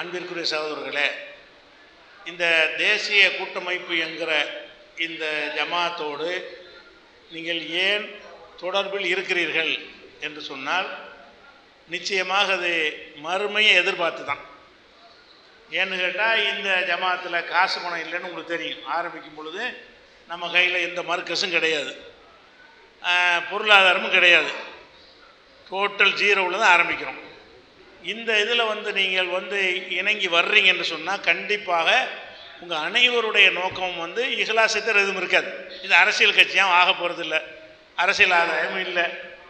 அன்பிற்குரிய சகோதரர்களே இந்த தேசிய கூட்டமைப்பு என்கிற இந்த ஜமாத்தோடு நீங்கள் ஏன் தொடர்பில் இருக்கிறீர்கள் என்று சொன்னால் நிச்சயமாக அது மறுமையை எதிர்பார்த்து தான். ஏன்னு கேட்டால் இந்த ஜமாத்தில் காசு பணம் இல்லைன்னு உங்களுக்கு தெரியும். ஆரம்பிக்கும் பொழுது நம்ம கையில் எந்த மர்க்கஸும் கிடையாது. பொருளாதாரமும் கிடையாது. டோட்டல் ஜீரோவில் தான் ஆரம்பிக்கிறோம். இந்த இதில் வந்து நீங்கள் வந்து இணங்கி வர்றீங்கன்னு சொன்னால் கண்டிப்பாக உங்கள் அனைவருடைய நோக்கம் வந்து இகலாசத்தில் எதுவும் இருக்காது. இது அரசியல் கட்சியாக ஆக போகிறதில்ல அரசியல் ஆதாயமும் இல்லை.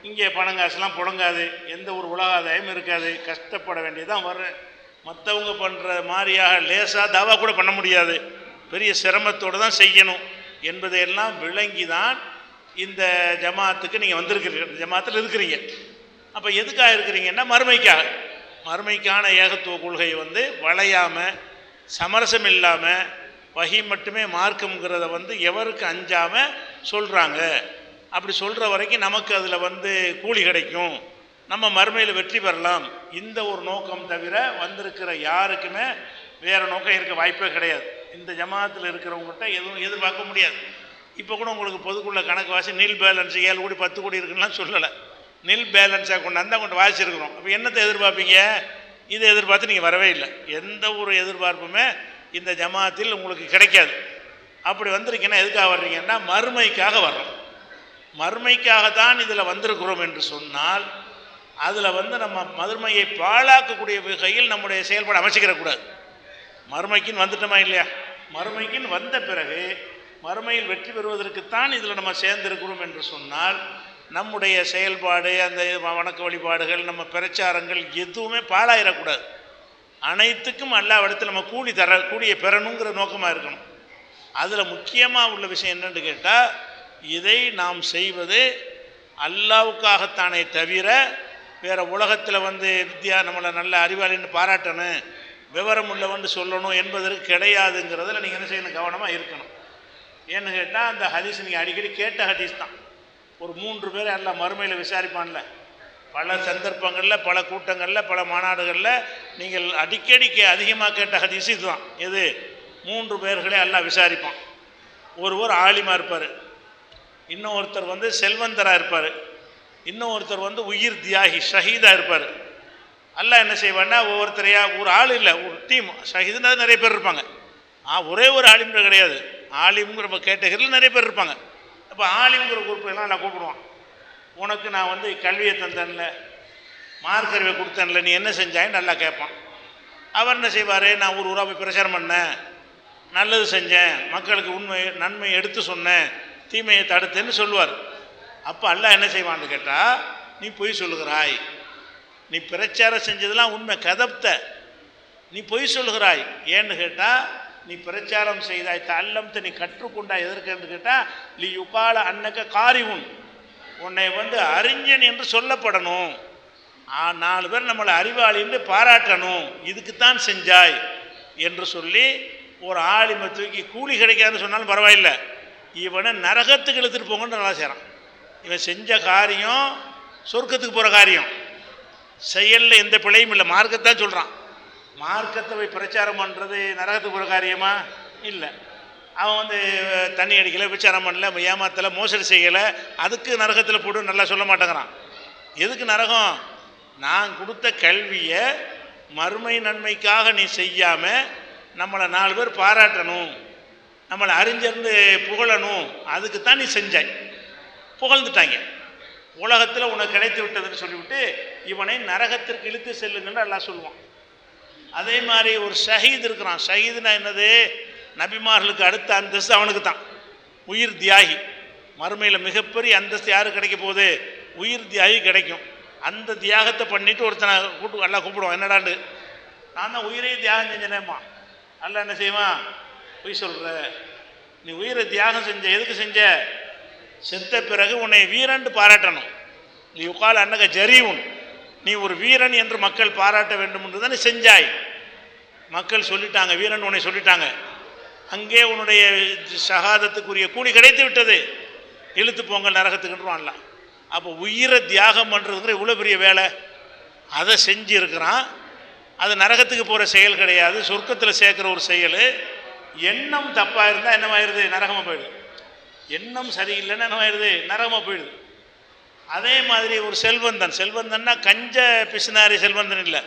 இங்கே பணம் காசுலாம் புழங்காது எந்த ஒரு உலக ஆதாயமும் இருக்காது. கஷ்டப்பட வேண்டியதான் வர்றேன் மற்றவங்க பண்ணுற மாதிரியாக லேசாக தாவா கூட பண்ண முடியாது. பெரிய சிரமத்தோடு தான் செய்யணும் என்பதையெல்லாம் விளங்கி தான் இந்த ஜமாத்துக்கு நீங்கள் வந்திருக்கிறீங்க. இந்த ஜமாத்தில் இருக்கிறீங்க. அப்போ எதுக்காக இருக்கிறீங்கன்னா மறுமைக்காக. மறுமைக்கான ஏகத்துவ கொள்கை வந்து வளையாமல் சமரசம் இல்லாமல் வகி மட்டுமே மார்க்கம்ங்கிறத வந்து எவருக்கு அஞ்சாமல் சொல்கிறாங்க அப்படி சொல்கிற வரைக்கும் நமக்கு அதில் வந்து கூலி கிடைக்கும். நம்ம மறுமையில் வெற்றி பெறலாம். இந்த ஒரு நோக்கம் தவிர வந்திருக்கிற யாருக்குமே வேறு நோக்கம் இருக்க வாய்ப்பே கிடையாது. இந்த ஜமாத்தில் இருக்கிறவங்ககிட்ட எதுவும் எதிர்பார்க்க முடியாது. இப்போ கூட உங்களுக்கு பொதுக்குள்ள கணக்கு வாசி நீல் பேலன்ஸ் ஏழு கோடி பத்து கோடி இருக்குன்னா சொல்லலை. நில் பேலன்ஸாக கொண்டாந்து கொண்டு வாசிச்சிருக்கிறோம். அப்போ என்னத்தை எதிர்பார்ப்பீங்க? இதை எதிர்பார்த்து நீங்கள் வரவே இல்லை. எந்த ஒரு எதிர்பார்ப்புமே இந்த ஜமாத்தில் உங்களுக்கு கிடைக்காது. அப்படி வந்திருக்கீங்கன்னா எதுக்காக வர்றீங்கன்னா மறுமைக்காக வர்றோம். மறுமைக்காக தான் இதில் வந்திருக்கிறோம் என்று சொன்னால் அதில் வந்து நம்ம மறுமையை பாழாக்கக்கூடிய வகையில் நம்முடைய செயல்பாடு அமைச்சிக்கிறக்கூடாது மறுமைக்குன்னு வந்துட்டோமா இல்லையா? மறுமைக்குன்னு வந்த பிறகு மறுமையில் வெற்றி பெறுவதற்குத்தான் இதில் நம்ம சேர்ந்திருக்கிறோம் என்று சொன்னால் நம்முடைய செயல்பாடு அந்த வணக்க வழிபாடுகள் நம்ம பிரச்சாரங்கள் எதுவுமே பாழாயிடக்கூடாது அனைத்துக்கும் அல்லாவிடத்தில் நம்ம கூலி தர கூலியை பெறணுங்கிற நோக்கமாக இருக்கணும். அதில் முக்கியமாக உள்ள விஷயம் என்னென்னு கேட்டால் இதை நாம் செய்வது அல்லாவுக்காகத்தானே தவிர வேறு உலகத்தில் வந்து வித்யா நம்மளை நல்ல அறிவாளின்னு பாராட்டணும் விவரம் உள்ளவன்னு சொல்லணும் என்பதற்கு கிடையாதுங்கிறதுல நீங்கள் என்ன செய்யணும் கவனமாக இருக்கணும். ஏன்னு கேட்டால் அந்த ஹதீஸ் நீங்கள் அடிக்கடி கேட்ட ஹதீஸ் தான். ஒரு மூன்று பேர் எல்லாம் மறுமையில் விசாரிப்பான்ல. பல சந்தர்ப்பங்களில் பல கூட்டங்களில் பல மாநாடுகளில் நீங்கள் அடிக்கடிக்கு அதிகமாக கேட்ட ஹதீஸ் இதுதான். எது? மூன்று பேர்களே எல்லாம் விசாரிப்பான். ஒருவர் ஆலிமாக இருப்பார். இன்னும் ஒருத்தர் வந்து செல்வந்தராக இருப்பார். இன்னும் ஒருத்தர் வந்து உயிர் தியாகி ஷஹீதாக இருப்பார். எல்லாம் என்ன செய்வான்னா ஒவ்வொருத்தரையா ஒரு ஆள் இல்லை ஒரு டீம் ஷஹீதுனா நிறைய பேர் இருப்பாங்க. ஆ ஒரே ஒரு ஆலிம்ன்ற கிடையாது. ஆலிம்ங்கிற கேட்டகரியில் நிறைய பேர் இருப்பாங்க. அப்போ ஆலிம்ங்கிற குரூப் எல்லாம் நான் கூப்பிடுவான். உனக்கு நான் வந்து கல்வியை தந்தேன்ல மார்க்கறிவை கொடுத்தேன்ல நீ என்ன செஞ்சாயின்னு நல்லா கேட்பான். அவர் என்ன செய்வார்? நான் ஒரு ஊராக போய் பிரச்சாரம் பண்ணேன். நல்லது செஞ்சேன். மக்களுக்கு உண்மை நன்மையை எடுத்து சொன்னேன். தீமையை தடுத்தேன்னு சொல்லுவார். அப்போ அல்ல என்ன செய்வான்னு கேட்டால் நீ பொய் சொல்லுகிறாய். நீ பிரச்சாரம் செஞ்சதெல்லாம் உண்மை கதப்த. நீ பொய் சொல்லுகிறாய். ஏன்னு கேட்டால் நீ பிரச்சாரம் செய்தாய் தல்லம்த்து நீ கற்றுக்கொண்டாய் எதற்கென்று கேட்டால் நீ யுகால அன்னக்க காரி உன் உன்னை வந்து அறிஞன் என்று சொல்லப்படணும். ஆ, நாலு பேர் நம்மளை அறிவாளின்னு பாராட்டணும். இதுக்குத்தான் செஞ்சாய் என்று சொல்லி ஒரு ஆளிமை தூக்கி கூலி கிடைக்காதுன்னு சொன்னாலும் பரவாயில்லை. இவனை நரகத்துக்கு இழுத்துட்டு போங்கன்னு நல்லா செய்கிறான் இவன் செஞ்ச காரியம் சொர்க்கத்துக்கு போகிற காரியம். செயலில் எந்த பிழையும் இல்லை. மார்க்கத்தான் சொல்கிறான் மார்க்கத்தை போய் பிரச்சாரம் பண்ணுறது நரகத்துக்கு ஒரு காரியமா? இல்லை. அவன் வந்து தண்ணி அடிக்கலை பிரச்சாரம் பண்ணல ஏமாத்தலை மோசடி செய்யலை அதுக்கு நரகத்தில் போட்டு நல்லா சொல்ல மாட்டேங்கிறான். எதுக்கு நரகம்? நான் கொடுத்த கல்வியை மறுமை நன்மைக்காக நீ செய்யாமல் நம்மளை நாலு பேர் பாராட்டணும் நம்மளை அறிஞ்சிருந்து புகழணும் அதுக்கு தான் நீ செஞ்சாய். புகழ்ந்துட்டாங்க. உலகத்தில் உனக்கு கிடைத்து விட்டதுன்னு சொல்லிவிட்டு இவனை நரகத்திற்கு இழுத்து செல்லுங்கன்னு எல்லாம் சொல்லுவான். அதே மாதிரி ஒரு ஷஹீத் இருக்கிறான். ஷஹீதுனா என்னது? நபிமார்களுக்கு அடுத்த அந்தஸ்து அவனுக்கு தான் உயிர் தியாகி. மறுமையில் மிகப்பெரிய அந்தஸ்து யார் கிடைக்க போகுது? உயிர் தியாகி கிடைக்கும். அந்த தியாகத்தை பண்ணிவிட்டு ஒருத்தனை கூட்டு எல்லாம் கூப்பிடுவான். என்னடாண்டு? நான் தான் உயிரே தியாகம் செஞ்சனேம்மா. அல்ல என்ன செய்வான்? பொய் சொல்கிற நீ உயிரை தியாகம் செஞ்ச எதுக்கு செஞ்ச? செத்த பிறகு உன்னை வீரன்ட்டு பாராட்டணும். நீ உட்கால் அன்னக உன் நீ ஒரு வீரன் என்று மக்கள் பாராட்ட வேண்டும் என்று தானே செஞ்சாய். மக்கள் சொல்லிட்டாங்க வீரன் உன்னை சொல்லிட்டாங்க. அங்கே உன்னுடைய சகாதத்துக்குரிய கூலி கிடைத்து விட்டது. இழுத்து போங்க நரகத்துக்குன்றான்ல அப்போ உயிரை தியாகம் பண்ணுறதுங்கிற இவ்வளோ பெரிய வேலை. அதை செஞ்சு இருக்கிறான் அது நரகத்துக்கு போகிற செயல் கிடையாது. சொர்க்கத்தில் சேர்க்குற ஒரு செயல். எண்ணம் தப்பாக இருந்தால் என்னமாயிருது? நரகமாக போயிடுது. எண்ணம் சரியில்லைன்னா என்னமாயிருது? நரகமாக போயிடுது. அதே மாதிரி ஒரு செல்வந்தன். செல்வந்தன்னா கஞ்ச பிசுனாரி செல்வந்தன் இல்லை.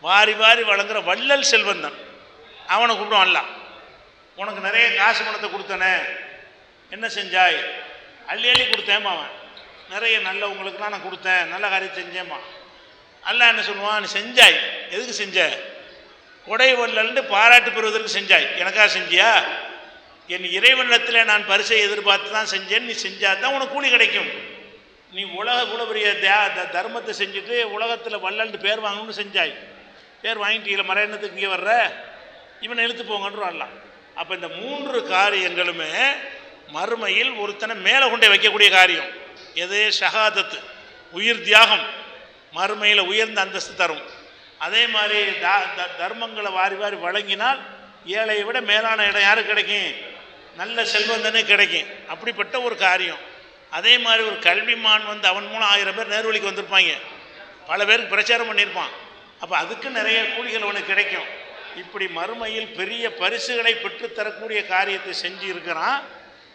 வாரி வாரி வழங்குற வள்ளல் செல்வந்தன். அவனை கூப்பிடுவான் அல்ல. உனக்கு நிறைய காசு பணத்தை கொடுத்தனே. என்ன செஞ்சாய்? அள்ளி அள்ளி கொடுத்தேம்மா அவன். நிறைய நல்ல உங்களுக்குலாம் நான் கொடுத்தேன். நல்ல காரியம் செஞ்சேம்மா. அல்ல என்ன சொல்லுவான்? நீ செஞ்சாய். எதுக்கு செஞ்ச? கொடை வள்ளல்னு பாராட்டு பெறுவதற்கு செஞ்சாய். எனக்கா செஞ்சியா? என் இறைவனத்தில் நான் பரிசை எதிர்பார்த்து தான் செஞ்சேன். நீ செஞ்சா தான் உனக்கு கூலி கிடைக்கும். நீ உலக இவ்வளோ பெரிய தியா- த- தர்மத்தை செஞ்சுட்டு உலகத்தில் வள்ளல்னு பேர் வாங்கணும்னு செஞ்சாய். பேர் வாங்கிட்டு இல்லை மறையணத்துக்கு இங்கே வர்ற? இவனை இழுத்து போங்கன்னு வரலாம் அப்போ இந்த மூன்று காரியங்களுமே மறுமையில் ஒருத்தனை மேலே கொண்டே வைக்கக்கூடிய காரியம். எது? ஷகாதத்து உயிர் தியாகம். மறுமையில் உயர்ந்த அந்தஸ்து தரும். அதே மாதிரி த- தர்மங்களை வாரி வாரி வழங்கினால் ஏழையை விட மேலான இடம் யாருக்கு கிடைக்கும்? நல்ல செல்வந்தனே கிடைக்கும். அப்படிப்பட்ட ஒரு காரியம். அதே மாதிரி ஒரு கல்விமான் வந்து அவன் மூலம் ஆயிரம் பேர் நேர்வழிக்கு வந்திருப்பாங்க. பல பேருக்கு பிரச்சாரம் பண்ணியிருப்பான். அப்போ அதுக்கு நிறைய கூலிகள் அவனுக்கு கிடைக்கும். இப்படி மறுமையில் பெரிய பரிசுகளை பெற்றுத்தரக்கூடிய காரியத்தை செஞ்சு இருக்கிறான்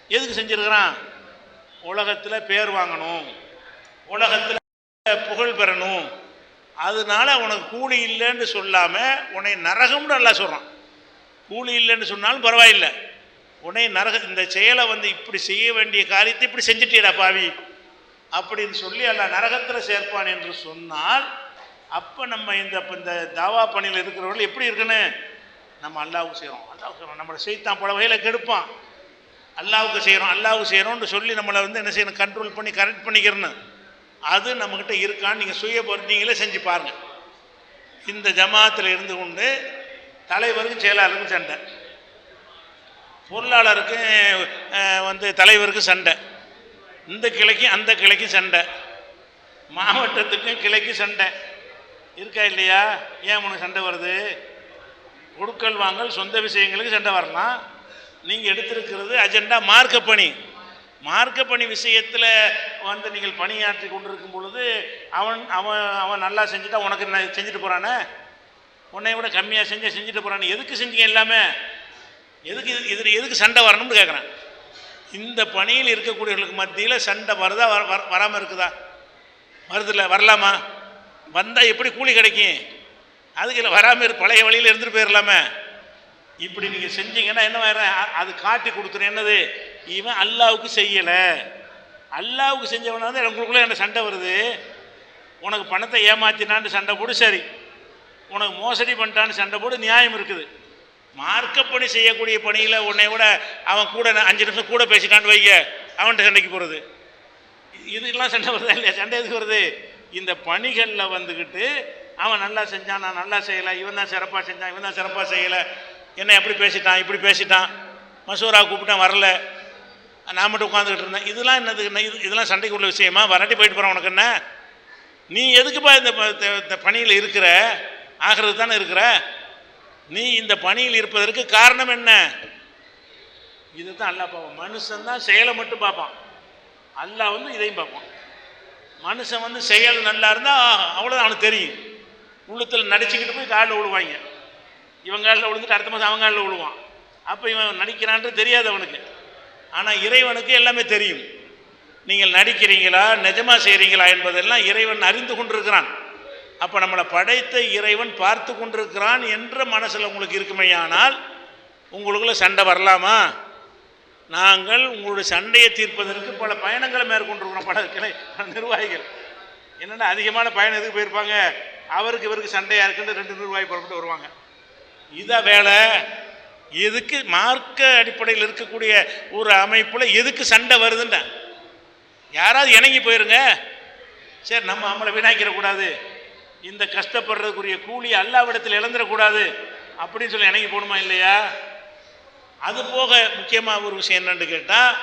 எதுக்கு செஞ்சுருக்கிறான்? உலகத்தில் பேர் வாங்கணும். உலகத்தில் புகழ் பெறணும். அதனால உனக்கு கூலி இல்லைன்னு சொல்லாமல் உன்னை நரகம்னு நல்லா சொல்கிறான் கூலி இல்லைன்னு சொன்னாலும் பரவாயில்லை. உனே நரக இந்த செயலை வந்து இப்படி செய்ய வேண்டிய காரியத்தை இப்படி செஞ்சிட்டீடா பாவி. அப்படின்னு சொல்லி அல்ல நரகத்தில் சேர்ப்பான் என்று சொன்னால் அப்போ நம்ம இந்த இப்போ இந்த தாவா பணியில் இருக்கிறவர்கள் எப்படி இருக்குன்னு? நம்ம அல்லாவுக்கு செய்கிறோம் அல்லாவுக்கு செய்கிறோம் நம்மளை செய்தான் பல வகையில் கெடுப்பான். அல்லாவுக்கு செய்கிறோம் அல்லாவுக்கு செய்கிறோம்னு சொல்லி நம்மளை வந்து என்ன செய்யணும்? கண்ட்ரோல் பண்ணி கரெக்ட் பண்ணிக்கிறேன்னு அது நம்மக்கிட்ட இருக்கான்னு நீங்கள் சுய பொறுத்து நீங்களே செஞ்சு பாருங்கள் இந்த ஜமாத்தில் இருந்து கொண்டு தலைவருக்கும் செயலாளருக்கும் சண்டை. பொருளாளருக்கும் வந்து தலைவருக்கும் சண்டை. இந்த கிளைக்கு அந்த கிளைக்கு சண்டை. மாவட்டத்துக்கும் கிளைக்கு சண்டை. இருக்கா இல்லையா? ஏன் உனக்கு சண்டை வருது? கொடுக்கல் வாங்கல் சொந்த விஷயங்களுக்கு சண்டை வரலாம். நீங்கள் எடுத்திருக்கிறது அஜெண்டா மார்க்க பணி. மார்க்க பணி விஷயத்தில் வந்து நீங்கள் பணியாற்றி கொண்டிருக்கும் பொழுது அவன் அவன் அவன் நல்லா செஞ்சுட்டா உனக்கு என்ன செஞ்சுட்டு போகிறானே உன்னை விட கம்மியாக செஞ்ச செஞ்சுட்டு போகிறானே எதுக்கு செஞ்சீங்க எல்லாமே? எதுக்கு இது இதில் எதுக்கு சண்டை வரணும்னு கேட்குறேன் இந்த பணியில் இருக்கக்கூடியவர்களுக்கு மத்தியில் சண்டை வருதா வர வராமல் இருக்குதா? வருதில்ல வரலாமா? வந்தால் எப்படி கூலி கிடைக்கும்? அதுக்கு இல்லை வராமல் இரு பழைய வழியில் இருந்துட்டு போயிடலாமே இப்படி நீங்கள் செஞ்சீங்கன்னா என்ன ஆயிரும்? அது காட்டி கொடுத்துரும் என்னது? இவன் அல்லாவுக்கு செய்யலை. அல்லாவுக்கு செஞ்சவனா வந்து உங்களுக்குள்ளே என்ன சண்டை வருது? உனக்கு பணத்தை ஏமாத்தினான்னு சண்டை போடு சரி. உனக்கு மோசடி பண்ணிட்டான்னு சண்டை போடு நியாயம் இருக்குது. மார்க்கப்படி செய்யக்கூடிய பணியில் உன்னை விட அவன் கூட அஞ்சு நிமிஷம் கூட பேசிட்டான்னு வைக்க அவன்கிட்ட சண்டைக்கு போகிறது இதுக்கெல்லாம் சண்டை வருதா இல்லையா? சண்டை எதுக்கு வருது? இந்த பணிகளில் வந்துக்கிட்டு அவன் நல்லா செஞ்சான் நான் நல்லா செய்யலை இவன் தான் சிறப்பாக செஞ்சான் இவன் தான் சிறப்பாக செய்யலை. என்ன எப்படி பேசிட்டான் இப்படி பேசிட்டான். மசூரா கூப்பிட்டான் வரல. நான் மட்டும் உட்காந்துக்கிட்டு இருந்தேன். இதெல்லாம் என்னது? என்ன இது? இதெல்லாம் சண்டைக்கு உள்ள விஷயமா? வராட்டி போயிட்டு போகிறான் உனக்கு என்ன? நீ எதுக்குப்பா இந்த இந்த பணியில் இருக்கிற? ஆகிறது தானே இருக்கிற? நீ இந்த பணியில் இருப்பதற்கு காரணம் என்ன? இதுதான் அல்லா பார்ப்பான் மனுஷன் தான் செயலை மட்டும் பார்ப்பான். அல்லா வந்து இதையும் பார்ப்பான். மனுஷன் வந்து செயல் நல்லா இருந்தால் அவ்வளோதான் அவனுக்கு தெரியும். உள்ளத்தில் நடிச்சுக்கிட்டு போய் காலில் விழுவாங்க. இவன் காலில் விழுந்துட்டு அடுத்த மாதம் அவன் காலில் விழுவான். அப்போ இவன் நடிக்கிறான்ட்டு தெரியாது அவனுக்கு. ஆனால் இறைவனுக்கு எல்லாமே தெரியும். நீங்கள் நடிக்கிறீங்களா நிஜமாக செய்கிறீங்களா என்பதெல்லாம் இறைவன் அறிந்து கொண்டிருக்கிறான். அப்போ நம்மளை படைத்த இறைவன் பார்த்து கொண்டிருக்கிறான் என்ற மனசில் உங்களுக்கு இருக்குமேயானால் உங்களுக்குள்ள சண்டை வரலாமா? நாங்கள் உங்களுடைய சண்டையை தீர்ப்பதற்கு பல பயணங்களை மேற்கொண்டிருக்கிறோம். பல கிளை நிர்வாகிகள். என்னென்னா அதிகமான பயணம் எதுக்கு போயிருப்பாங்க? அவருக்கு இவருக்கு சண்டையாக இருக்குன்னு ரெண்டு நிர்வாகி புறப்பட்டு வருவாங்க. இதான் வேலை எதுக்கு மார்க்க அடிப்படையில் இருக்கக்கூடிய ஒரு அமைப்பில் எதுக்கு சண்டை வருதுன்ற யாராவது இணங்கி போயிருங்க. சரி நம்ம நம்மளை வீணாக்கிடக்கூடாது இந்த கஷ்டப்படுறதுக்குரிய கூலி அல்லாவிடத்தில் இழந்துடக்கூடாது அப்படின்னு சொல்லி இணங்கி போகணுமா இல்லையா? அது போக முக்கியமாக ஒரு விஷயம் என்னன்னு கேட்டால்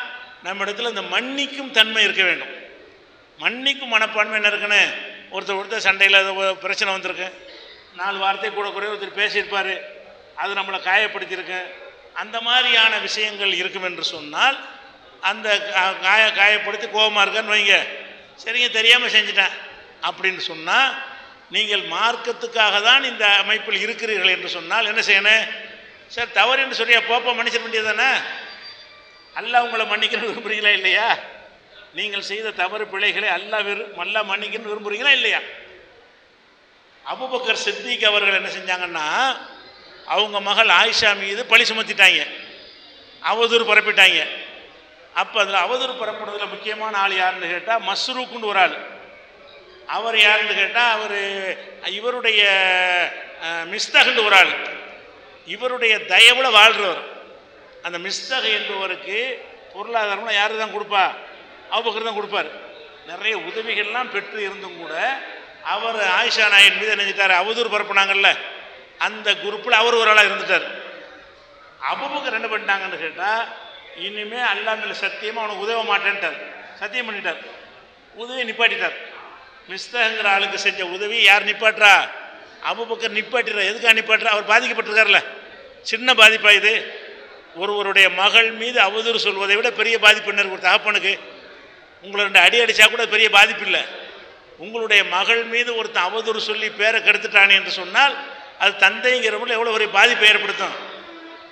நம்ம இடத்துல இந்த மன்னிக்கும் தன்மை இருக்க வேண்டும். மன்னிக்கும் மனப்பான்மை என்ன இருக்குன்னு? ஒருத்தர் ஒருத்தர் சண்டையில் பிரச்சனை வந்திருக்கு. நாலு வார்த்தை கூட குறைய ஒருத்தர் பேசியிருப்பார். அது நம்மளை காயப்படுத்தியிருக்கு. அந்த மாதிரியான விஷயங்கள் இருக்கும் என்று சொன்னால் அந்த கா- காய காயப்படுத்தி கோபமாக இருக்கான்னு வைங்க. சரிங்க தெரியாமல் செஞ்சிட்டேன் அப்படின்னு சொன்னால் நீங்கள் மார்க்கத்துக்காக தான் இந்த அமைப்பில் இருக்கிறீர்கள் என்று சொன்னால் என்ன செய்யணும் சார் தவறு என்று சொல்லி போப்போ மன்னிச்சிட வேண்டியது தானே அல்லாஹ் உங்களை மன்னிக்கணும் விரும்புறீங்களா இல்லையா? நீங்கள் செய்த தவறு பிழைகளை அல்லா விரு நல்லா மன்னிக்கணும்னு விரும்புறீங்களா இல்லையா? அபுபக்கர் சித்திக் அவர்கள் என்ன செஞ்சாங்கன்னா அவங்க மகள் ஆயிஷா மீது பழி சுமத்திட்டாங்க. அவதூறு பரப்பிட்டாங்க. அப்போ அதில் அவதூறு பரப்புனதில் முக்கியமான ஆள் யாருன்னு கேட்டால் மஸ்ரூக்குன்னு ஒரு ஆள். அவர் யாருன்னு கேட்டால் அவர் இவருடைய அஹ், ஒரு ஆள். இவருடைய தயவில் வாழ்கிறவர் அந்த மிஸ்தகு என்பவருக்கு பொருளாதாரம்லாம் யார் தான் கொடுப்பா? அவுபக்கர் தான் கொடுப்பார். நிறைய உதவிகள்லாம் பெற்று இருந்தும் கூட அவர் ஆயிஷா நாயன் மீது நினைஞ்சிட்டார் அவதூறு பரப்புனாங்கல்ல. அந்த குரூப்பில் அவர் ஒரு ஆளாக இருந்துட்டார். அபுபக்கர் என்ன பண்ணிட்டாங்கன்னு கேட்டால் இனிமேல் அல்லாமல் சத்தியமாக அவனுக்கு உதவ மாட்டேன்ட்டார். சத்தியம் பண்ணிட்டார். உதவி நிப்பாட்டிட்டார். மிஸ்தகங்கிற ஆளுக்கு செஞ்ச உதவி யார் நிப்பாட்டுறா அபுபக்கர் நிப்பாட்டிடுறா எதுக்காக நிப்பாட்டுறா? அவர் பாதிக்கப்பட்டிருக்கார்ல சின்ன பாதிப்பா இது. ஒருவருடைய மகள் மீது அவதூறு சொல்வதை விட பெரிய பாதிப்பு என்ன இருக்கு? ஒரு தகப்பனுக்கு. உங்களை ரெண்டு அடி அடித்தா கூட பெரிய பாதிப்பு இல்லை. உங்களுடைய மகள் மீது ஒருத்தன் அவதூறு சொல்லி பேரை கெடுத்துட்டானே என்று சொன்னால் அது தந்தைங்கிறவங்கள எவ்வளோ ஒரு பாதிப்பை ஏற்படுத்தும்?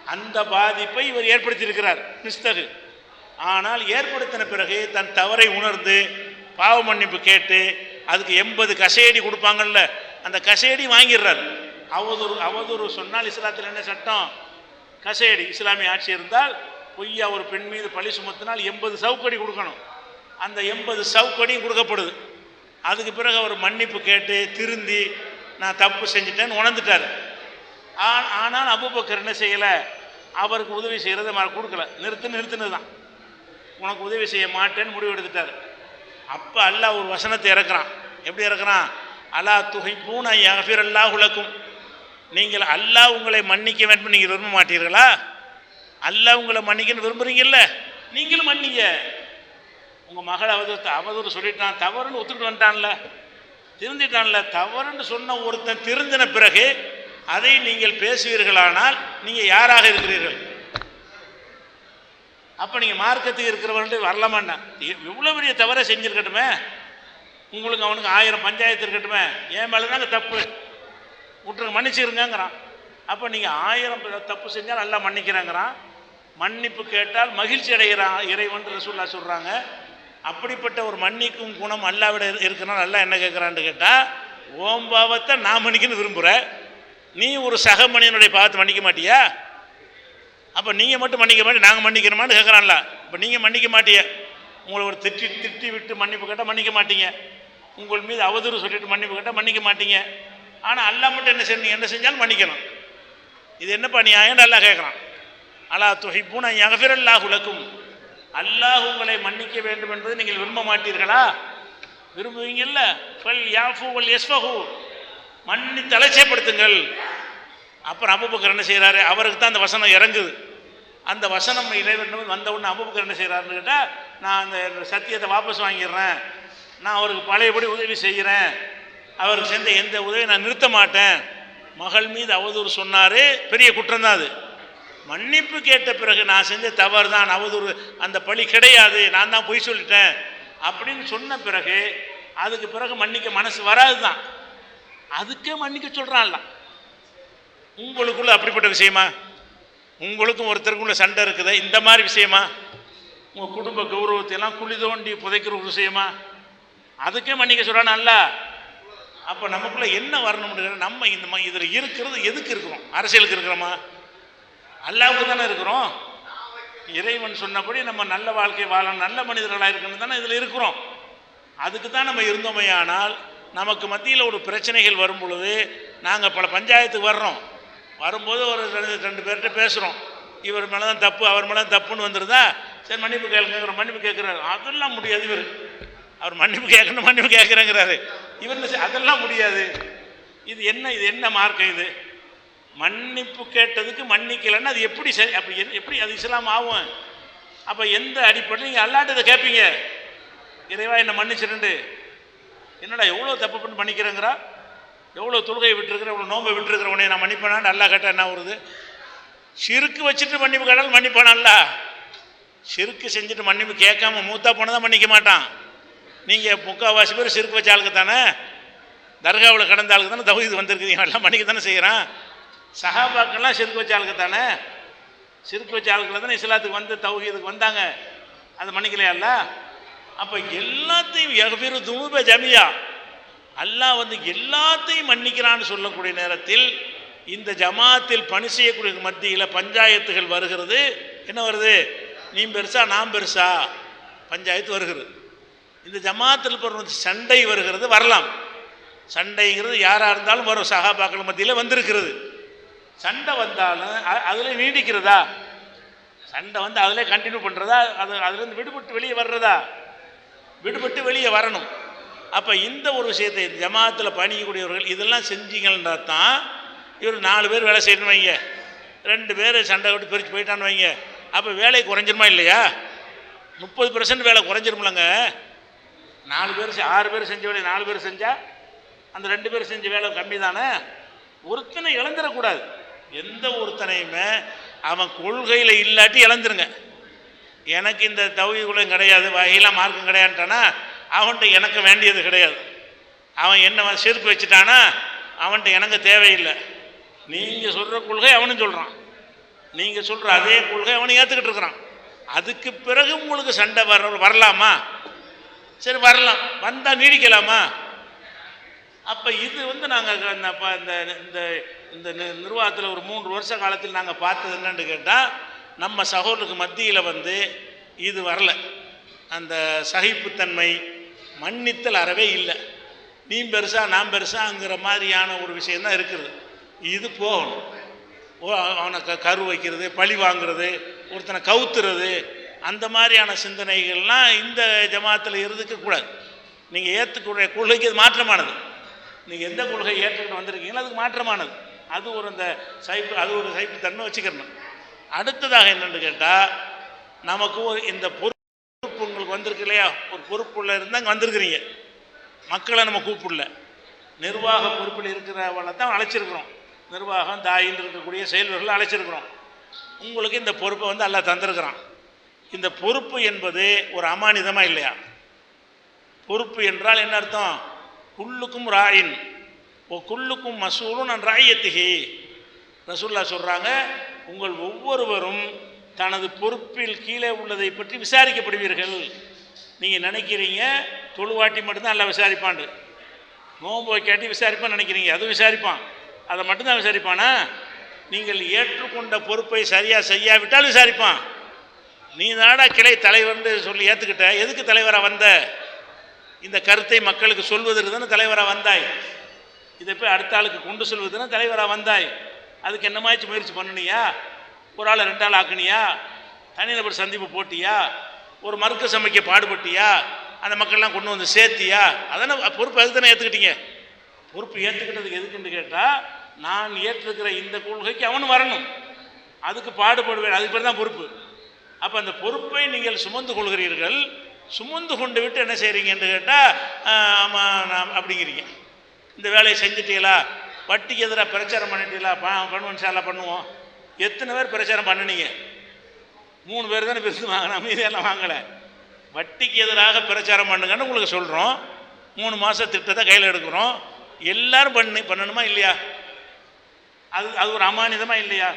அந்த பாதிப்பை இவர் ஏற்படுத்தியிருக்கிறார் மிஸ்தகு. ஆனால் ஏற்படுத்தின பிறகு தன் தவறை உணர்ந்து பாவ மன்னிப்பு கேட்டு அதுக்கு எண்பது கசையடி கொடுப்பாங்கல்ல அந்த கசையடி வாங்கிடுறார். அவதூறு அவதூறு சொன்னால் இஸ்லாத்தில் என்ன சட்டம்? கசையடி இஸ்லாமிய ஆட்சி இருந்தால் பொய்யா ஒரு பெண் மீது பழி சுமத்தினால் எண்பது சவுக்கடி கொடுக்கணும். அந்த எண்பது சவுக்கடியும் கொடுக்கப்படுது. அதுக்கு பிறகு அவர் மன்னிப்பு கேட்டு திருந்தி நான் தப்பு செஞ்சிட்டேன்னு உணர்ந்துட்டார். ஆ- ஆனால் அபூபக்கர் என்ன செய்யலை? அவருக்கு உதவி செய்கிறத கொடுக்கல. நிறுத்து நிறுத்துனது தான் உனக்கு உதவி செய்ய மாட்டேன்னு முடிவு எடுத்துட்டார் அப்போ அல்லாஹ் ஒரு வசனத்தை இறக்குறான். எப்படி இறக்குறான்? அல்லா துகை பூனை யஃபிர் அல்லாஹ் உலக்கும் நீங்கள் அல்லாஹ் உங்களை மன்னிக்க வேண்டும் நீங்கள் விரும்ப மாட்டீர்களா? அல்லாஹ் உங்களை மன்னிக்கன்னு விரும்புகிறீங்கல்ல நீங்களும் மன்னிங்க. உங்கள் மகள் அவதூறு அவதூறு சொல்லிட்டான் தவறுன்னு ஒத்துக்கிட்டு வந்துட்டான்ல. திருந்திட்டான்ல. தவறுன்னு சொன்ன ஒருத்தன் திருந்தின பிறகு அதை நீங்கள் பேசுவீர்களானால் நீங்கள் யாராக இருக்கிறீர்கள்? அப்போ நீங்கள் மார்க்கத்துக்கு இருக்கிறவர்கள் வரலாமாண்டா இவ்வளோ பெரிய தவறை செஞ்சுருக்கட்டுமே? உங்களுக்கு அவனுக்கு ஆயிரம் பஞ்சாயத்து இருக்கட்டுமே? என் மேலே தாங்க தப்பு. விட்டுருங்க மன்னிச்சிருங்கிறான் அப்போ நீங்கள் ஆயிரம் தப்பு செஞ்சால் நல்லா மன்னிக்கிறேங்கிறான். மன்னிப்பு கேட்டால் மகிழ்ச்சி அடைகிறான் இறைவன் ரசூல்லா சொல்கிறாங்க அப்படிப்பட்ட ஒரு மன்னிக்கும் குணம் அல்லாவிட இருக்கிறான் நல்லா என்ன கேட்குறான்னு கேட்டால் ஓம் பாவத்தை நான் மன்னிக்கன்னு விரும்புகிற நீ ஒரு சக மனிதனுடைய பாவத்தை மன்னிக்க மாட்டியா? அப்போ நீங்கள் மட்டும் மன்னிக்க மாட்டே நாங்கள் மன்னிக்கிறோமான்னு கேட்குறான்ல இப்போ நீங்கள் மன்னிக்க மாட்டிய. உங்களை ஒரு திட்டி திட்டி விட்டு மன்னிப்பு கேட்டால் மன்னிக்க மாட்டீங்க. உங்கள் மீது அவதூறு சொல்லிட்டு மன்னிப்பு கேட்டால் மன்னிக்க மாட்டீங்க. ஆனால் அல்லா மட்டும் என்ன செய்யணும் என்ன செஞ்சாலும் மன்னிக்கணும். இது என்னப்பா நியாயம் அல்லா கேட்குறான் அலா துஹிப்பூன யகஃபிரல்லாஹு உலக்கும் அல்லாஹ் உங்களை மன்னிக்க வேண்டும் என்பதை நீங்கள் விரும்ப மாட்டீர்களா? விரும்புவீங்கல்ல? ஃபல் யாஃபு வல் யஸ்ஃபஹு. மன்னித்து தலைச்சப்படுத்துங்கள் அப்புறம் அபுபக்கர் என்ன செய்கிறாரு அவருக்கு தான் அந்த வசனம் இறங்குது. அந்த வசனம் இறைவன் வந்த உடனே அபுபக்கர் என்ன செய்கிறாருன்னு கேட்டால் நான் அந்த சத்தியத்தை வாபஸ் வாங்கிடுறேன். நான் அவருக்கு பழையபடி உதவி செய்கிறேன் அவருக்கு செஞ்ச எந்த உதவியும் நான் நிறுத்த மாட்டேன். மகள் மீது அவதூறு சொன்னார். பெரிய குற்றம் தான் அது. மன்னிப்பு கேட்ட பிறகு நான் செஞ்ச தவறு தான் அவதூறு அந்த பழி கிடையாது. நான் தான் பொய் சொல்லிட்டேன் அப்படின்னு சொன்ன பிறகு அதுக்கு பிறகு மன்னிக்க மனசு வராது தான் அதுக்கே மன்னிக்க சொல்கிறான்ல உங்களுக்குள்ள அப்படிப்பட்ட விஷயமா? உங்களுக்கும் ஒருத்தருக்குள்ள சண்டை இருக்குது? இந்த மாதிரி விஷயமா? உங்கள் குடும்ப கௌரவத்தை எல்லாம் குழி தோண்டி புதைக்கிற ஒரு விஷயமா? அதுக்கே மன்னிக்க சொல்கிறானல்ல அப்போ நமக்குள்ள என்ன வரணும்னு நம்ம இந்த மாதிரி இதில் இருக்கிறது எதுக்கு இருக்கிறோம்? அரசியலுக்கு இருக்கிறோமா? அல்லாவுக்கு தானே இருக்கிறோம். இறைவன் சொன்னபடி நம்ம நல்ல வாழ்க்கை வாழ நல்ல மனிதர்களாக இருக்கணும் தானே இதில் இருக்கிறோம். அதுக்கு தான் நம்ம இருந்தோமே ஆனால் நமக்கு மத்தியில் ஒரு பிரச்சனைகள் வரும் பொழுது நாங்கள் பல பஞ்சாயத்துக்கு வர்றோம். வரும்போது ஒரு ரெண்டு ரெண்டு பேர்கிட்ட பேசுகிறோம் இவர் மேலே தான் தப்பு அவர் மேலே தான் தப்புன்னு வந்துருந்தா சரி மன்னிப்பு கேட்குறோம் மன்னிப்பு கேட்குறாரு அதெல்லாம் முடியாது இவர். அவர் மன்னிப்பு கேட்கணும் மன்னிப்பு கேட்குறேங்கிறாரு. இவர் என்ன செய்ய- அதெல்லாம் முடியாது. இது என்ன இது என்ன மார்க்கம் இது? மன்னிப்பு கேட்டதுக்கு மன்னிக்கலைன்னா அது எப்படி சரி அப்படி எப்படி அது இஸ்லாம் ஆகும்? அப்போ எந்த அடிப்படையில் நீங்கள் அல்லாட்டு இதை கேட்பீங்க இறைவா என்னை மன்னிச்சிருந்து என்னடா எவ்வளோ தப்பு பண்ணி மன்னிக்கிறேங்கிறா எவ்வளோ தொழுகையை விட்டுருக்குற எவ்வளோ நோம்பை விட்டுருக்குறேன் உடனே நான் மன்னிப்பேனா? நல்லா கேட்டால் என்ன வருது? சிறுக்கு வச்சுட்டு மன்னிப்பு கேட்டால் மன்னிப்பானல்ல சிறுக்கு செஞ்சுட்டு மன்னிப்பு கேட்காம மூத்தா போனதான் மன்னிக்க மாட்டான். நீங்கள் முக்கால்வாசி பேர் சிறுக்கு வச்ச ஆளுக்கு தானே? தர்காவில் கடந்த ஆளுக்கு தானே தகுதி வந்திருக்குது. எல்லாம் மன்னிக்க தானே செய்கிறான் சஹாபாக்கள்லாம் சிறுக்கு வச்ச ஆளுக்கு தானே? சிறுக்கு வச்ச ஆளுக்கில் தானே இஸ்லாத்துக்கு வந்து தௌஹீதுக்கு வந்தாங்க. அது மன்னிக்கலையால்ல அப்போ எல்லாத்தையும் எகபிரு துணுப ஜமியா. அல்லாஹ் வந்து எல்லாத்தையும் மன்னிக்கிறான்னு சொல்லக்கூடிய நேரத்தில் இந்த ஜமாத்தில் பணி செய்யக்கூடிய மத்தியில் பஞ்சாயத்துகள் வருகிறது. என்ன வருது? நீ பெருசா நான் பெருசா? பஞ்சாயத்து வருகிறது. இந்த ஜமாத்தில் போகிற சண்டை வருகிறது வரலாம். சண்டைங்கிறது யாராக இருந்தாலும் வரும். சகாபாக்கள் மத்தியில் வந்திருக்கிறது. சண்டை வந்தாலும் அதில் நீடிக்கிறதா? சண்டை வந்து அதில் கண்டினியூ பண்ணுறதா அது அதுலேருந்து விடுபட்டு வெளியே வர்றதா? விடுபட்டு வெளியே வரணும். அப்போ இந்த ஒரு விஷயத்தை ஜமாத்தில் பணியக்கூடியவர்கள் இதெல்லாம் செஞ்சீங்கன்னா தான் இவர் நாலு பேர் வேலை செய்யணும் வைங்க. ரெண்டு பேர் சண்டை விட்டு பிரித்து போயிட்டான்னு வைங்க. அப்போ வேலை குறைஞ்சிருமா இல்லையா? முப்பது பெர்சன்ட் வேலை குறைஞ்சிருமில்லங்க நாலு பேர் ஆறு பேர் செஞ்ச வேலையை நாலு பேர் செஞ்சால் அந்த ரெண்டு பேர் செஞ்ச வேலை கம்மி தானே? ஒருத்தனை இழந்துடக்கூடாது. எந்த ஒருத்தனையுமே அவன் கொள்கையில் இல்லாட்டி இழந்துருங்க. எனக்கு இந்த தௌகிகுலம் கிடையாது வகையெல்லாம் மார்க்கம் கிடையாதுட்டானா அவன்கிட்ட எனக்கு வேண்டியது கிடையாது. அவன் என்ன செருப்பு வச்சுட்டானா அவன்கிட்ட எனக்கு தேவையில்லை. நீங்கள் சொல்கிற கொள்கை அவனும் சொல்கிறான் நீங்கள் சொல்கிற அதே கொள்கை அவனும் ஏற்றுக்கிட்டு இருக்கிறான். அதுக்கு பிறகு உங்களுக்கு சண்டை வர வரலாமா? சரி வரலாம். வந்தால் நீடிக்கலாமா? அப்போ இது வந்து நாங்கள் இந்த ப- இந்த இந்த இந்த நி- நிர்வாகத்தில் ஒரு மூன்று வருஷ காலத்தில் நாங்கள் பார்த்தது என்னென்னு கேட்டால் நம்ம சகோதரருக்கு மத்தியில் வந்து இது வரல. அந்த சகிப்புத்தன்மை மன்னித்தல் அறவே இல்லை. நீ பெருசா நான் பெருசாங்கிற மாதிரியான ஒரு விஷயந்தான் இருக்குது. இது போகணும். ஓ அவனை க கரு வைக்கிறது பழி வாங்குறது ஒருத்தனை கவுத்துறது அந்த மாதிரியான சிந்தனைகள்லாம் இந்த ஜமாத்தில் இருந்துக்கக்கூடாது நீங்கள் ஏற்றுக்கூடிய கொள்கைக்கு அது மாற்றமானது. நீங்கள் எந்த கொள்கை ஏற்றுக்கிட்டு வந்திருக்கீங்களோ அதுக்கு மாற்றமானது. அது ஒரு அந்த சைப்பு அது ஒரு சைப்புத்தன்மை வச்சுக்கிறணும் அடுத்ததாக என்னென்னு கேட்டால் நமக்கு ஒரு இந்த பொறுப்பு உங்களுக்கு வந்திருக்கு இல்லையா? ஒரு பொறுப்புள்ள இருந்தால் வந்திருக்கிறீங்க. மக்களை நம்ம கூப்பிடல. நிர்வாக பொறுப்பில் இருக்கிறவளை தான் அழைச்சிருக்கிறோம். நிர்வாகம் தாயின் இருக்கக்கூடிய செயல்வர்களை அழைச்சிருக்கிறோம். உங்களுக்கு இந்த பொறுப்பை வந்து எல்லாம் தந்திருக்கிறான். இந்த பொறுப்பு என்பது ஒரு அமானிதமாக இல்லையா? பொறுப்பு என்றால் என்ன அர்த்தம்? குல்லுக்கும் ராயின். ஓ குல்லுக்கும் மசூலும் நான் ராயத்திகி ரசூல்லா சொல்கிறாங்க உங்கள் ஒவ்வொருவரும் தனது பொறுப்பில் கீழே உள்ளதை பற்றி விசாரிக்கப்படுவீர்கள். நீங்கள் நினைக்கிறீங்க தொழுவாட்டி மட்டும்தான் எல்லாம் விசாரிப்பாண்டு நோன்பு வைக்காட்டி விசாரிப்பான்னு நினைக்கிறீங்க அது விசாரிப்பான். அதை மட்டும்தான் விசாரிப்பானா? நீங்கள் ஏற்றுக்கொண்ட பொறுப்பை சரியாக செய்யாவிட்டால் விசாரிப்பான். நீ தாடா கிளை தலைவர்னு சொல்லி ஏற்றுக்கிட்ட எதுக்கு தலைவராக வந்த? இந்த கருத்தை மக்களுக்கு சொல்வதற்கு தானே தலைவராக வந்தாய். இதை போய் அடுத்த ஆளுக்கு கொண்டு சொல்வது தானே தலைவராக வந்தாய். அதுக்கு என்னமாச்சு முயற்சி பண்ணினியா? ஒரு ஆளை ரெண்டு ஆள் ஆக்குனியா? தனிநபர் சந்திப்பு போட்டியா? ஒரு மறுக்க சமைக்க பாடுபட்டியா? அந்த மக்கள்லாம் கொண்டு வந்து சேர்த்தியா? அதானே பொறுப்பு அதுக்கு தானே ஏற்றுக்கிட்டீங்க பொறுப்பு ஏற்றுக்கிட்டதுக்கு எதுக்குன்னு கேட்டால் நான் ஏற்றிருக்கிற இந்த கொள்கைக்கு அவனும் வரணும். அதுக்கு பாடுபடுவேன். அதுக்கு பேர் தான் பொறுப்பு. அப்போ அந்த பொறுப்பை நீங்கள் சுமந்து கொள்கிறீர்கள். சுமந்து கொண்டு விட்டு என்ன செய்கிறீங்கன்னு கேட்டால் ஆமாம் நான் அப்படிங்கிறீங்க. இந்த வேலையை செஞ்சிட்டீங்களா? வட்டிக்கு எதிராக பிரச்சாரம் பண்ணிட்டீங்களா? பா பண்ணுவோம் பண்ணுவோம். எத்தனை பேர் பிரச்சாரம் பண்ணுனீங்க? மூணு பேர் தானே பெருசு வாங்கினா மீதியெல்லாம் வாங்கலை. வட்டிக்கு எதிராக பிரச்சாரம் பண்ணுங்கன்னு உங்களுக்கு சொல்கிறோம் மூணு மாதம் திட்டத்தை கையில் எடுக்கிறோம். எல்லாரும் பண்ணி பண்ணணுமா இல்லையா? அது அது ஒரு அமானிதமாக இல்லையா?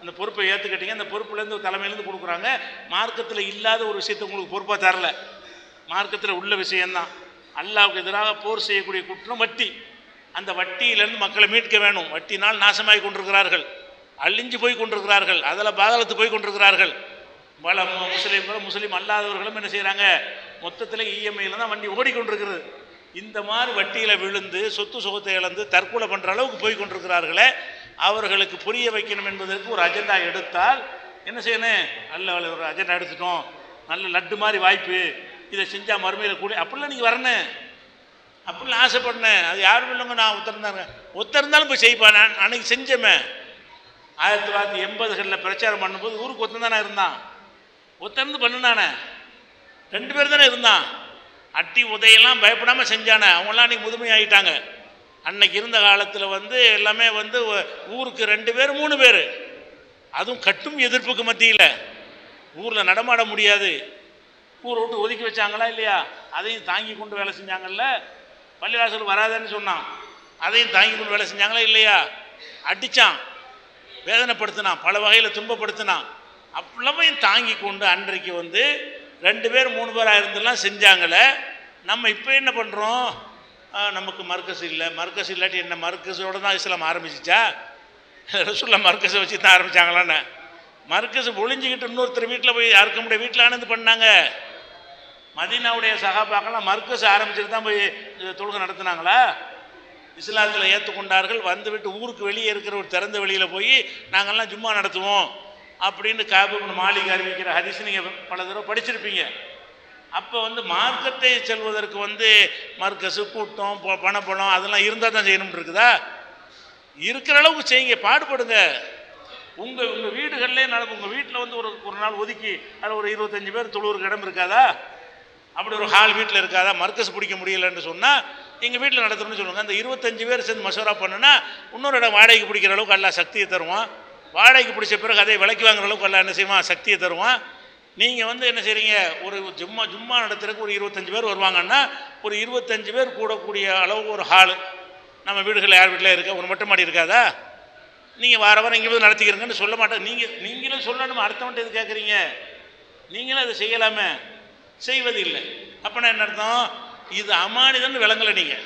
அந்த பொறுப்பை ஏற்றுக்கிட்டீங்க அந்த பொறுப்புலேருந்து தலைமையிலேருந்து கொடுக்குறாங்க. மார்க்கத்தில் இல்லாத ஒரு விஷயத்தை உங்களுக்கு பொறுப்பாக தரல. மார்க்கத்தில் உள்ள விஷயந்தான் அல்லாவுக்கு எதிராக போர் செய்யக்கூடிய குற்றம் வட்டி. அந்த வட்டியிலேருந்து மக்களை மீட்க வேணும். வட்டினால் நாசமாகி கொண்டிருக்கிறார்கள். அழிஞ்சு போய் கொண்டிருக்கிறார்கள். அதில் பாதாளத்து போய் கொண்டிருக்கிறார்கள். பல முஸ்லீம்களும் முஸ்லீம் அல்லாதவர்களும் என்ன செய்கிறாங்க மொத்தத்தில் இஎம்ஐயில் தான் வண்டி ஓடிக்கொண்டிருக்கிறது. இந்த மாதிரி வட்டியில் விழுந்து சொத்து சுகத்தை இழந்து தற்கொலை பண்ணுற அளவுக்கு போய் கொண்டிருக்கிறார்களே அவர்களுக்கு புரிய வைக்கணும் என்பதற்கு ஒரு அஜெண்டா எடுத்தால் என்ன செய்யணும்? நல்ல ஒரு அஜெண்டா எடுத்துட்டோம். நல்ல லட்டு மாதிரி வாய்ப்பு. இதை செஞ்சால் மறுமையில் கூட அப்படிலாம் நீங்கள் வரணும். அப்படிலாம் ஆசைப்படணும். அது யாரும் இல்லைங்க நான் ஒத்தருந்தாங்க ஒத்தருந்தாலும் போய் செய்ப்பேன். நான் அன்னைக்கு செஞ்சேமே ஆயிரத்தி தொள்ளாயிரத்தி எண்பதுகளில் பிரச்சாரம் பண்ணும்போது ஊருக்கு ஒத்தன் தானே இருந்தான். ஒத்தருந்து பண்ணினானே ரெண்டு பேர் தானே இருந்தான். அட்டி உதையெல்லாம் பயப்படாமல் செஞ்சானே. அவங்களாம் அன்றைக்கி முதுமையாயிட்டாங்க. அன்னைக்கு இருந்த காலத்தில் வந்து எல்லாமே வந்து ஊருக்கு ரெண்டு பேர் மூணு பேர். அதுவும் கட்டும் எதிர்ப்புக்கு மத்தியில். ஊரில் நடமாட முடியாது. ஊரை விட்டு ஒதுக்கி வச்சாங்களா இல்லையா? அதையும் தாங்கி கொண்டு வேலை செஞ்சாங்கல்ல? பள்ளிவாசல் வராதேன்னு சொன்னான். அதையும் தாங்கி கொண்டு வேலை செஞ்சாங்களா இல்லையா? அடித்தான் வேதனைப்படுத்தினான் பல வகையில் துன்பப்படுத்தினான். அவ்வளவையும் தாங்கி கொண்டு அன்றைக்கு வந்து ரெண்டு பேர் மூணு பேராக இருந்தெல்லாம் செஞ்சாங்களே நம்ம இப்போ என்ன பண்ணுறோம் நமக்கு மர்க்கஸ் இல்லை. மர்க்கஸ் இல்லாட்டி என்ன மர்க்கஸோடு தான் இஸ்லாம் ஆரம்பிச்சிச்சா? ரசுல்லா மர்க்கஸை வச்சு தான் ஆரம்பித்தாங்களான்னு மர்க்கஸ் ஒளிஞ்சிக்கிட்டு இன்னொருத்தர் வீட்டில் போய் யாருக்க முடிய வீட்டில் ஆனது பண்ணாங்க? மதீனாவுடைய சகாபாக்கெல்லாம் மர்க்கஸ் ஆரம்பிச்சுட்டு தான் போய் தொழுகை நடத்துனாங்களா? இஸ்லாத்தில் ஏற்றுக்கொண்டார்கள் வந்துவிட்டு ஊருக்கு வெளியே இருக்கிற ஒரு திறந்த வெளியில் போய் நாங்கள்லாம் ஜும்மா நடத்துவோம் அப்படின்னு காபு மாளிகை அறிவிக்கிற ஹரிசு நீங்கள் பல தடவை படிச்சிருப்பீங்க. அப்போ வந்து மார்க்கத்தை செல்வதற்கு வந்து மர்க்கஸு கூட்டம் பணப்பணம் அதெல்லாம் இருந்தால் தான் செய்யணும்னு இருக்குதா? இருக்கிற அளவுக்கு செய்யுங்க பாடுபடுங்க. உங்கள் உங்கள் வீடுகள்லே நடக்கும் உங்கள் வீட்டில் வந்து ஒரு ஒரு நாள் ஒதுக்கி அதில் ஒரு இருபத்தஞ்சி பேர் தொழுவருக்கு இடம் இருக்காதா? அப்படி ஒரு ஹால் வீட்டில் இருக்காதா? மர்க்கஸ் பிடிக்க முடியலன்னு சொன்னால் எங்கள் வீட்டில் நடத்துறோம்னு சொல்லுவாங்க. அந்த இருபத்தஞ்சு பேர் சேர்ந்து மசோரா பண்ணுன்னா இன்னொரு இடம் வாடகைக்கு பிடிக்கிற அளவுக்கு அல்லா சக்தியை தருவான். வாடகைக்கு பிடிச்ச பிறகு அதை விலைக்கு வாங்குற அளவுக்கு எல்லாம் என்ன செய்வான்? சக்தியை தருவான். நீங்கள் வந்து என்ன செய்கிறீங்க ஒரு ஜும்மா ஜும்மா நடத்துறதுக்கு ஒரு இருபத்தஞ்சு பேர் வருவாங்கன்னா ஒரு இருபத்தஞ்சு பேர் கூடக்கூடிய அளவுக்கு ஒரு ஹாலு. நம்ம வீடுகளில் யார் வீட்டில் இருக்க? ஒரு மொட்டை மாடி இருக்காதா? நீங்கள் வார வாரம் இங்கே வந்து நடத்திக்கிறீங்கன்னு சொல்ல மாட்டேன். நீங்கள் நீங்களும் சொல்லணும். அடுத்தவன்ட்டு எது கேட்குறீங்க நீங்களும் அதை செய்யலாமே? செய்வது இல்லை அப்போனா என்ன அர்த்தம்? இது அமானிதம்னு விளங்கலை நீங்கள்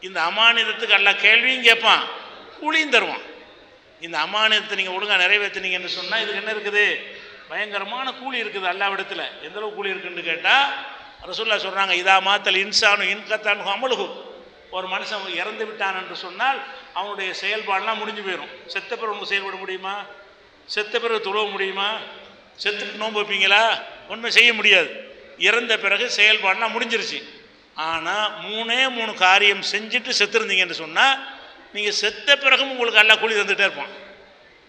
இந்த அமானிதத்துக்கு எல்லா கேள்வியும் கேட்பான் கூலியும் தருவான். இந்த அமானிதத்தை நீங்கள் ஒழுங்காக நிறைவேற்றினீங்கன்னு சொன்னால் இதுக்கு என்ன இருக்குது? பயங்கரமான கூலி இருக்குது அல்லாவிடத்தில். எந்த அளவு கூலி இருக்குன்னு கேட்டால் ரசூல்லா சொல்கிறாங்க இதா மாத்தல் இன்சானு இன்கத்தானு அமலுகு ஒரு மனுஷன் இறந்து விட்டான் என்று சொன்னால் அவனுடைய செயல்பாடெலாம் முடிஞ்சு போயிடும் செத்த பிறகு உங்களுக்கு செயல்பட முடியுமா? செத்த பிறகு துளவ முடியுமா? செத்துட்டு நோன்பு வைப்பீங்களா? ஒன்றும் செய்ய முடியாது. இறந்த பிறகு செயல்பாடெலாம் முடிஞ்சிருச்சு. ஆனால் மூணே மூணு காரியம் செஞ்சுட்டு செத்துருந்தீங்கன்னு சொன்னால் நீங்கள் செத்த பிறகும் உங்களுக்கு எல்லா கூலி தந்துகிட்டே இருப்பான்.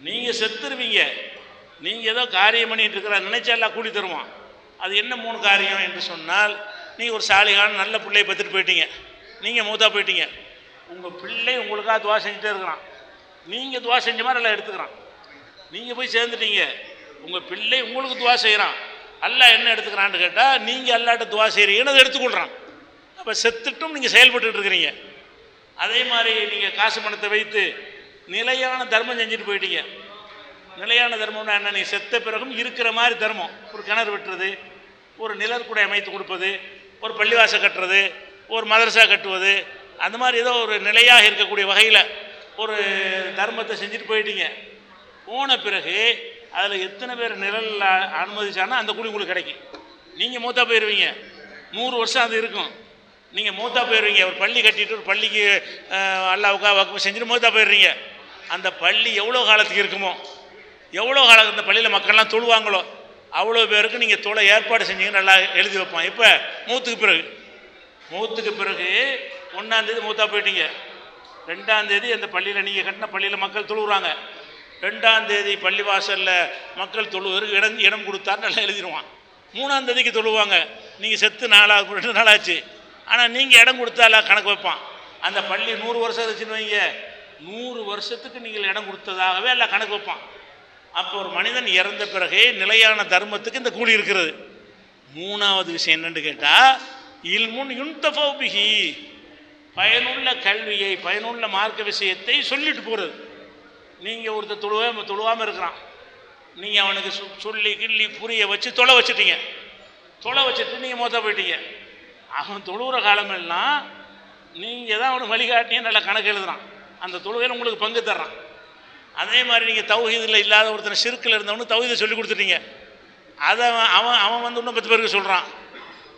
நீங்கள் செத்துருவீங்க. நீங்கள் ஏதோ காரியம் பண்ணிகிட்டு இருக்கிற நினைச்சா எல்லாம் கூலி தருவான். அது என்ன மூணு காரியம் என்று சொன்னால் நீங்கள் ஒரு சாலிகான நல்ல பிள்ளையை பத்துட்டு போயிட்டீங்க. நீங்கள் மூத்தா போயிட்டீங்க. உங்கள் பிள்ளை உங்களுக்காக துவா செஞ்சுட்டே இருக்கிறான். நீங்கள் துவா செஞ்ச மாதிரி எல்லாம் எடுத்துக்கிறான். நீங்கள் போய் சேர்ந்துட்டீங்க. உங்கள் பிள்ளை உங்களுக்கு துவா செய்கிறான் அல்லாஹ் என்ன எடுத்துக்கிறான்னு கேட்டால் நீங்கள் அல்லாட்ட துவா செய்கிறீங்கன்னு அதை எடுத்துக்கொள்கிறான் அப்போ செத்துட்டும் நீங்கள் செயல்பட்டு இருக்கிறீங்க. அதே மாதிரி நீங்கள் காசு பணத்தை வைத்து நிலையான தர்மம் செஞ்சுட்டு போயிட்டீங்க. நிலையான தர்மம்னா என்ன? நீ செத்த பிறகும் இருக்கிற மாதிரி தர்மம். ஒரு கிணறு வெட்டுறது ஒரு நிழற்குடை அமைத்து கொடுப்பது ஒரு பள்ளிவாசல் கட்டுறது ஒரு மதரசா கட்டுவது அந்த மாதிரி ஏதோ ஒரு நிலையாக இருக்கக்கூடிய வகையில் ஒரு தர்மத்தை செஞ்சுட்டு போயிட்டீங்க. போன பிறகு அதில் எத்தனை பேர் நிழல் அனுமதிச்சானா அந்த கூலி உங்களுக்கு கிடைக்கும். நீங்கள் மூத்தா போயிடுவீங்க நூறு வருஷம் அது இருக்கும். நீங்கள் மூத்தா போயிடுவீங்க ஒரு பள்ளி கட்டிட்டு ஒரு பள்ளிக்கு அல்லாவுக்கா வகுப்பு செஞ்சுட்டு மூத்தா போயிடுறீங்க. அந்த பள்ளி எவ்வளோ காலத்துக்கு இருக்குமோ? எவ்வளோ காலம் அந்த பள்ளியில் மக்கள்லாம் தொழுவாங்களோ? அவ்வளோ பேருக்கு நீங்கள் தொலை ஏற்பாடு செஞ்சீங்க நல்லா எழுதி வைப்பான் இப்போ மூத்துக்கு பிறகு. மூத்துக்கு பிறகு ஒன்றாந்தேதி மூத்தா போயிட்டீங்க. ரெண்டாந்தேதி அந்த பள்ளியில் நீங்கள் கட்டின பள்ளியில் மக்கள் தொழுவுறாங்க. ரெண்டாந்தேதி பள்ளி வாசலில் மக்கள் தொழுவதற்கு இடம் இடம் கொடுத்தாரு நல்லா எழுதிடுவான். மூணாந்தேதிக்கு தொழுவாங்க. நீங்கள் செத்து நாளாக ரெண்டு நாளாச்சு ஆனால் நீங்கள் இடம் கொடுத்தால கணக்கு வைப்பான். அந்த பள்ளி நூறு வருஷம் இருந்துச்சுன்னு வைங்க. நூறு வருஷத்துக்கு நீங்கள் இடம் கொடுத்ததாகவே எல்லாம் கணக்கு வைப்பான். அப்போ ஒரு மனிதன் இறந்த பிறகு நிலையான தர்மத்துக்கு இந்த கூலி இருக்கிறது. மூணாவது விஷயம் என்னென்னு கேட்டால் இல்முன் யுன்தஃபிஹி பயனுள்ள கல்வியை பயனுள்ள மார்க்க விஷயத்தை சொல்லிட்டு போகிறது நீங்கள் ஒருத்தர் தொழுவே தொழுவாமல் இருக்கிறான். நீங்கள் அவனுக்கு சொல்லி கிள்ளி புரிய வச்சு தொலை வச்சுட்டீங்க. தொலை வச்சுட்டு நீங்கள் மொத்த போயிட்டீங்க. அவன் தொழுகிற காலமெல்லாம் நீங்கள் தான் அவனுக்கு வழிகாட்டியும் நல்லா கணக்கு எழுதுறான். அந்த தொழுகையில் உங்களுக்கு பங்கு தர்றான். அதே மாதிரி நீங்கள் தௌஹீதில் இல்லாத ஒருத்தனை சிறுக்கில் இருந்தவனுக்கு தௌஹீதை சொல்லி கொடுத்துட்டீங்க. அதை அவன் அவன் அவன் வந்து இன்னும் பத்து பேருக்கு சொல்கிறான்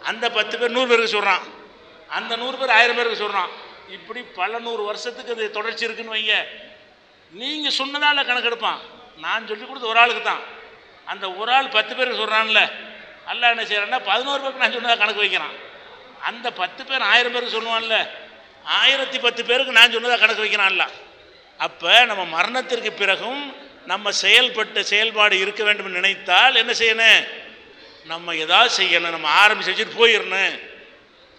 அந்த பத்து பேர் நூறு பேருக்கு சொல்கிறான் அந்த நூறு பேர் ஆயிரம் பேருக்கு சொல்கிறான் இப்படி பல நூறு வருஷத்துக்கு அது தொடர்ச்சி இருக்குன்னு வைங்க. நீங்கள் சொன்னதால் கணக்கெடுப்பான் நான் சொல்லி கொடுத்த ஒரு ஆளுக்கு தான். அந்த ஒரு ஆள் பத்து பேருக்கு சொல்கிறான்ல அல்ல என்ன செய்கிறான்னா பதினோரு பேருக்கு நான் சொன்னதாக கணக்கு வைக்கிறான். அந்த பத்து பேர் ஆயிரம் பேருக்கு சொல்லுவான்ல ஆயிரத்தி பத்து பேருக்கு நான் சொன்னதாக கணக்கு வைக்கிறான்ல. அப்போ நம்ம மரணத்திற்கு பிறகும் நம்ம செயல்பட்ட செயல்பாடு இருக்க வேண்டும் நினைத்தால் என்ன செய்யணும்? நம்ம எதாவது செய்யணும் நம்ம ஆரம்பிச்சு வச்சுட்டு போயிடணும்.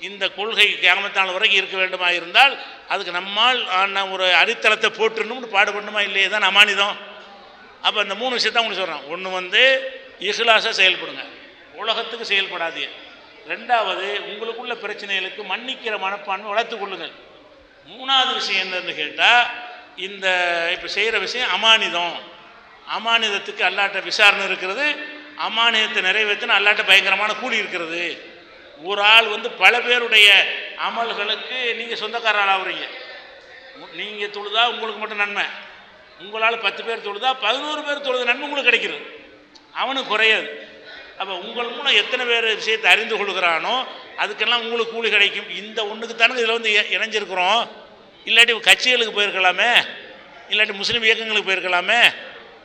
இந்த கொள்கை கிராமத்தாள் வரைக்கும் இருக்க வேண்டுமா இருந்தால் அதுக்கு நம்மால் நான் ஒரு அடித்தளத்தை போட்டுடணும்னு பாடுபடணுமா இல்லையே தான் அமானிதம். அப்போ இந்த மூணு விஷயத்தான் உங்களுக்கு சொல்கிறேன் ஒன்று வந்து இஹ்லாஸாக செயல்படுங்க. உலகத்துக்கு செயல்படாதீங்க. ரெண்டாவது உங்களுக்குள்ள பிரச்சனைகளுக்கு மன்னிக்கிற மனப்பான்மை வளர்த்துக் கொள்ளுங்கள். மூணாவது விஷயம் என்னன்னு கேட்டால் இந்த இப்போ செய்கிற விஷயம் அமானிதம். அமானிதத்துக்கு அல்லாட்ட விசாரணை இருக்கிறது அமானியத்தை நிறைவேற்றின அல்லாட்ட பயங்கரமான கூலி இருக்கிறது. ஒரு ஆள் வந்து பல பேருடைய அமல்களுக்கு நீங்கள் சொந்தக்கார ஆளாகிறீங்க ஆகுறீங்க. நீங்கள் தொழுதா உங்களுக்கு மட்டும் நன்மை. உங்களால் பத்து பேர் தொழுதா பதினோரு பேர் தொழுது நன்மை உங்களுக்கு கிடைக்கிறது. அவனுக்கு குறையாது. அப்போ உங்கள் மூலம் எத்தனை பேர் விஷயத்தை அறிந்து கொள்கிறானோ அதுக்கெல்லாம் உங்களுக்கு கூலி கிடைக்கும். இந்த ஒன்றுக்கு தானே இதில் வந்து இணைஞ்சிருக்கிறோம். இல்லாட்டி கட்சிகளுக்கு போயிருக்கலாமே? இல்லாட்டி முஸ்லீம் இயக்கங்களுக்கு போயிருக்கலாமே?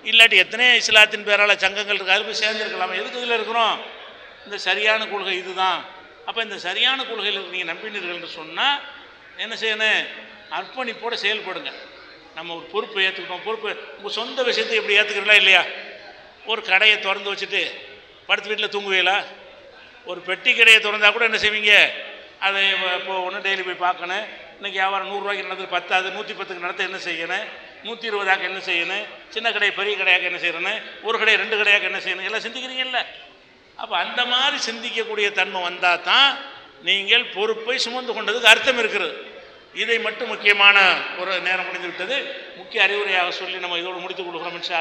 இல்லாட்டி எத்தனையோ இஸ்லாத்தின் பேரால் சங்கங்கள் இருக்கு அது போய் சேர்ந்துருக்கலாமே? எதுக்கு இதில் இருக்கிறோம்? இந்த சரியான கொள்கை இதுதான். அப்போ இந்த சரியான கொள்கையில் நீங்கள் நம்பினீர்கள்னு சொன்னால் என்ன செய்யணும்? அர்ப்பணிப்போடு செயல்படுங்க. நம்ம ஒரு பொறுப்பை ஏற்றுக்கிட்டோம் பொறுப்பு உங்கள் சொந்த விஷயத்தை எப்படி ஏற்றுக்கிறீங்களா இல்லையா? ஒரு கடையை திறந்து வச்சுட்டு படுத்து வீட்டில் தூங்குவீங்களா? ஒரு பெட்டி கடையை திறந்தா கூட என்ன செய்வீங்க? அதை இப்போ ஒன்று டெய்லி போய் பார்க்கணும். இன்றைக்கி வியாபாரம் நூறுரூவாய்க்கு நடந்து பத்தாது நூற்றி பத்துக்கு நடத்த என்ன செய்யணும்? நூற்றி இருபதாக்கு என்ன செய்யணும்? சின்ன கடை பெரிய கடையாக என்ன செய்யணும் ஒரு கடை ரெண்டு கடையாக என்ன செய்யணும்? எல்லாம் சிந்திக்கிறீங்கல்ல? அப்போ அந்த மாதிரி சிந்திக்கக்கூடிய தன்மை வந்தால் தான் நீங்கள் பொறுப்பை சுமந்து கொண்டதுக்கு அர்த்தம் இருக்கிறது இதை மட்டும் முக்கியமான ஒரு நேரம் முடிந்து விட்டது முக்கிய அறிவுரையாக சொல்லி நம்ம இதோடு முடித்துக் கொள்கிறோம். இன்ஷா